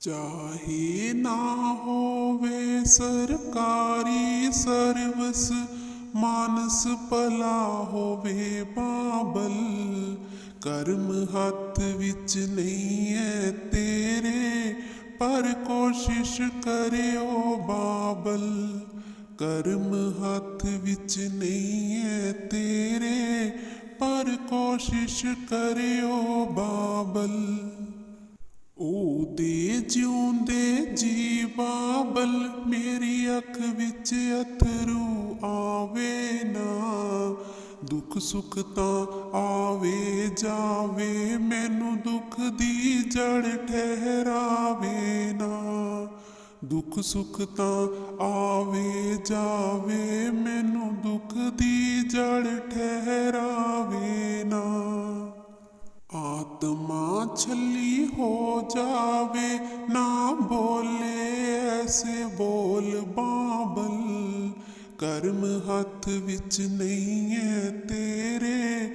ਚਾਹੇ ਨਾ ਹੋਵੇ ਸਰਕਾਰੀ ਸਰਵਿਸ, ਮਾਨਸ ਭਲਾ ਹੋਵੇ ਬਾਬਲ। ਕਰਮ ਹੱਥ ਵਿੱਚ ਨਹੀਂ ਹੈ ਤੇਰੇ, ਪਰ ਕੋਸ਼ਿਸ਼ ਕਰਿਓ ਬਾਬਲ। ਕਰਮ ਹੱਥ ਵਿੱਚ ਨਹੀਂ ਹੈ ਤੇਰੇ, ਪਰ ਕੋਸ਼ਿਸ਼ ਕਰਿਓ ਬਾਬਲ। ਜਿਉਂਦੇ ਜੀ ਬਾਬਲ ਮੇਰੀ ਅੱਖ ਵਿੱਚ ਅਥਰੂ ਆਵੇ ਨਾ। ਦੁੱਖ ਸੁੱਖ ਤਾਂ ਆਵੇ ਜਾਵੇ, ਮੈਨੂੰ ਦੁੱਖ ਦੀ ਜੜ ਠਹਿਰਾਵੇ ਨਾ। ਦੁੱਖ ਸੁੱਖ ਤਾਂ ਆਵੇ ਜਾਵੇ, ਮੈਨੂੰ ਦੁੱਖ ਦੀ ਜੜ ਠਹਿਰਾਵੇ ਨਾ। ਆਤਮਾ ਛੱਲੀ ਹੋ ਜਾਵੇ, ਨਾ ਬੋਲੇ ਐਸੇ ਬੋਲ ਬਾਬਲ। ਕਰਮ ਹੱਥ ਵਿੱਚ ਨਹੀਂ ਹੈ ਤੇਰੇ,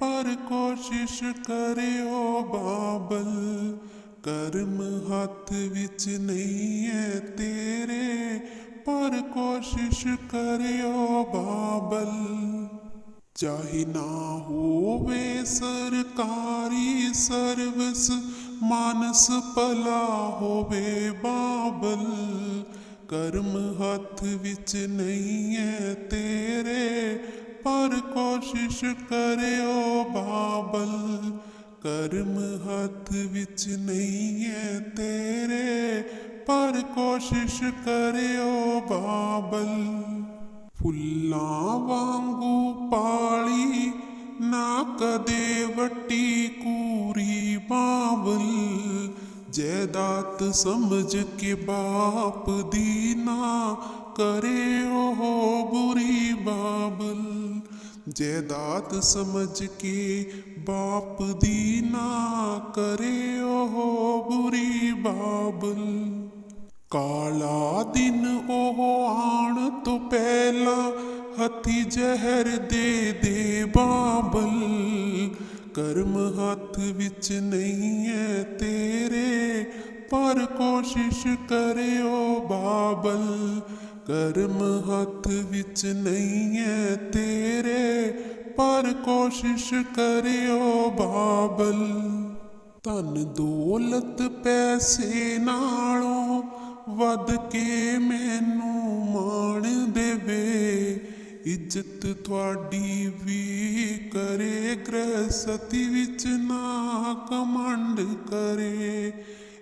ਪਰ ਕੋਸ਼ਿਸ਼ ਕਰਿਓ ਬਾਬਲ। ਕਰਮ ਹੱਥ ਵਿੱਚ ਨਹੀਂ ਹੈ ਤੇਰੇ, ਪਰ ਕੋਸ਼ਿਸ਼ ਕਰਿਓ ਬਾਬਲ। ਚਾਹੇ ਨਾ ਹੋਵੇ ਸਰਕਾਰੀ ਸਰਵਿਸ, ਮਾਨਸ ਭਲਾ ਹੋਵੇ ਬਾਬਲ। ਕਰਮ ਹੱਥ ਵਿੱਚ ਨਹੀਂ ਹੈ ਤੇਰੇ, ਪਰ ਕੋਸ਼ਿਸ਼ ਕਰਿਓ ਬਾਬਲ। ਕਰਮ ਹੱਥ ਵਿੱਚ ਨਹੀਂ ਹੈ ਤੇਰੇ, ਪਰ ਕੋਸ਼ਿਸ਼ ਕਰਿਓ ਬਾਬਲ। ਫੁੱਲਾਂ ਵਾਂਗੂ ਪਾਲੀ, ਨਾ ਕਦੇ ਵੱਟੀ ਕੂਰੀ ਬਾਬਲ ਜੈਦਾਤ ਸਮਝ ਕੇ ਬਾਪ ਦੀ ਨਾ ਕਰੇ ਉਹ ਬੁਰੀ ਬਾਬਲ ਜੈਦਾਤ ਸਮਝ ਕੇ ਬਾਪ ਦੀ ਨਾ ਕਰੇ ਉਹ ਬੁਰੀ ਬਾਬਲ ਕਾਲਾ ਦਿਨ ਉਹ ਆਣ ਤੋਂ ਪਹਿਲਾਂ ਹੱਥੀ ਜ਼ਹਿਰ ਦੇ ਦੇ ਬਾਬਲ। ਕਰਮ ਹੱਥ ਵਿੱਚ ਨਹੀਂ ਹੈ ਤੇਰੇ, ਪਰ ਕੋਸ਼ਿਸ਼ ਕਰਿਓ ਬਾਬਲ। ਕਰਮ ਹੱਥ ਵਿੱਚ ਨਹੀਂ ਹੈ ਤੇਰੇ, ਪਰ ਕੋਸ਼ਿਸ਼ ਕਰਿਓ ਬਾਬਲ। ਧਨ ਦੌਲਤ ਪੈਸੇ ਨਾਲੋਂ ਵੱਧ ਕੇ ਮੈਨੂੰ ਮਾਣ ਦੇਵੇ। ਇੱਜ਼ਤ ਤੁਹਾਡੀ ਵੀ ਕਰੇ ਗ੍ਰਸਤੀ ਵਿੱਚ ਨਾ ਕਮੰਡ ਕਰੇ।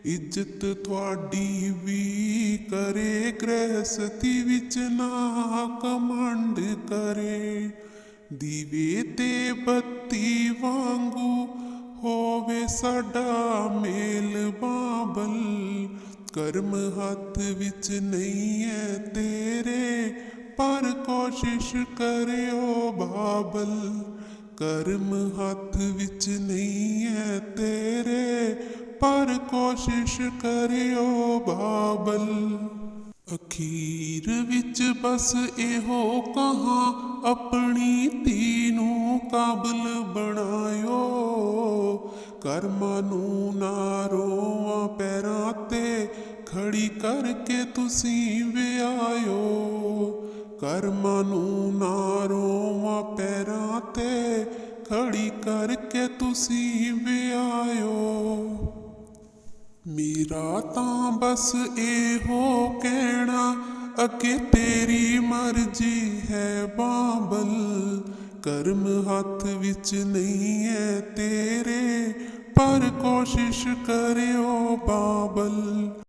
ਇੱਜ਼ਤ ਤੁਹਾਡੀ ਵੀ ਕਰੇ ਗ੍ਰਸਤੀ ਵਿੱਚ ਨਾ ਕਮੰਡ ਕਰੇ। ਦੀਵੇ ਤੇ ਬੱਤੀ ਵਾਂਗੂ ਹੋਵੇ ਸਾਡਾ ਮੇਲ ਬਾਬਲ। ਕਰਮ ਹੱਥ ਵਿੱਚ ਨਹੀਂ ਹੈ ਤੇਰੇ, ਪਰ ਕੋਸ਼ਿਸ਼ ਕਰਿਓ ਬਾਬਲ। ਕਰਮ ਹੱਥ ਵਿੱਚ ਨਹੀਂ ਹੈ ਤੇਰੇ, ਪਰ ਕੋਸ਼ਿਸ਼ ਕਰਿਓ ਬਾਬਲ। ਅਖੀਰ ਵਿੱਚ ਬਸ ਇਹੋ ਕਹਾ, ਆਪਣੀ ਧੀ ਨੂੰ ਕਾਬਲ ਬਣਾਇਓ। ਕਰਮਾਂ ਨੂੰ ਨਾਰੋ ਕਰਕੇ ਤੁਸੀਂ ਵਿਆਇਓ। ਕਰਮਾਂ ਨੂੰ ਨਾ ਰੋਵਾਂ ਪੈਰਾਂ ਤੇ ਖੜੀ ਕਰਕੇ ਤੁਸੀਂ ਵਿਆਇਓ। ਮੇਰਾ ਤਾਂ ਬਸ ਇਹੋ ਕਹਿਣਾ, ਅੱਗੇ ਤੇਰੀ ਮਰਜ਼ੀ ਹੈ ਬਾਬਲ। ਕਰਮ ਹੱਥ ਵਿੱਚ ਨਹੀਂ ਹੈ ਤੇਰੇ, ਪਰ ਕੋਸ਼ਿਸ਼ ਕਰਿਓ ਬਾਬਲ।